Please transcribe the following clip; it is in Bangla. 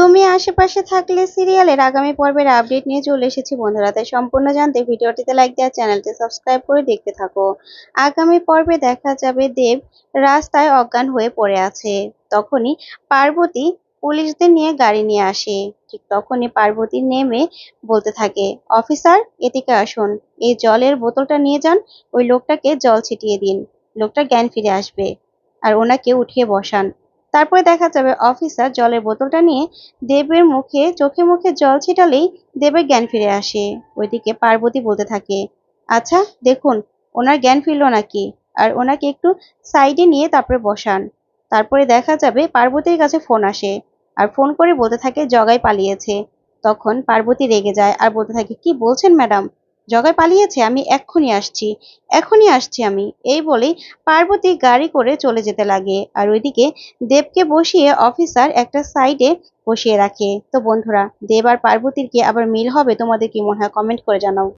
তুমি আশেপাশে থাকলে সিরিয়ালের আগামী পর্বের আপডেট নিয়ে চলে এসেছি বন্ধুরা। তাই সম্পূর্ণ জানতে ভিডিওটিতে লাইক দেওয়া চ্যানেলটি সাবস্ক্রাইব করে দেখতে থাকো। আগামী পর্বে দেখা যাবে দেব রাস্তায় অজ্ঞান হয়ে পড়ে আছে। তখনই পার্বতী পুলিশদের নিয়ে গাড়ি নিয়ে আসে। ঠিক তখনই পার্বতী নেমে বলতে থাকে, অফিসার, এদিকে আসুন। এই জলের বোতলটা নিয়ে যান, ওই লোকটাকে জল ছিটিয়ে দিন। লোকটা জ্ঞান ফিরে আসবে। আর ওনাকে উঠিয়ে বসান। তারপরে দেখা যাবে অফিসার জলের বোতলটা নিয়ে দেবের মুখে, চোখে মুখে জল ছিটালেই দেবের জ্ঞান ফিরে আসে। ওইদিকে পার্বতী বলতে থাকে আচ্ছা দেখুন, ওনার জ্ঞান ফিরল নাকি? আর ওনাকে একটু সাইডে নিয়ে তারপরে বসান। তারপরে দেখা যাবে পার্বতীর কাছে ফোন আসে আর ফোন করে বলতে থাকে, জগাই পালিয়েছে। তখন পার্বতী রেগে যায় আর বলতে থাকে, কি বলছেন ম্যাডাম? জগাই পালিয়েছে, আমি এক্ষুনি আসছি এখনই আসছি আমি। এই বলে পার্বতী গাড়ি করে চলে যেতে লাগে। আর ওইদিকে দেবকে বসিয়ে অফিসার একটা সাইডে বসিয়ে রাখে। তো বন্ধুরা, দেব আর পার্বতীর কি আবার মিল হবে? তোমাদের কি মনে হয়? কমেন্ট করে জানাও।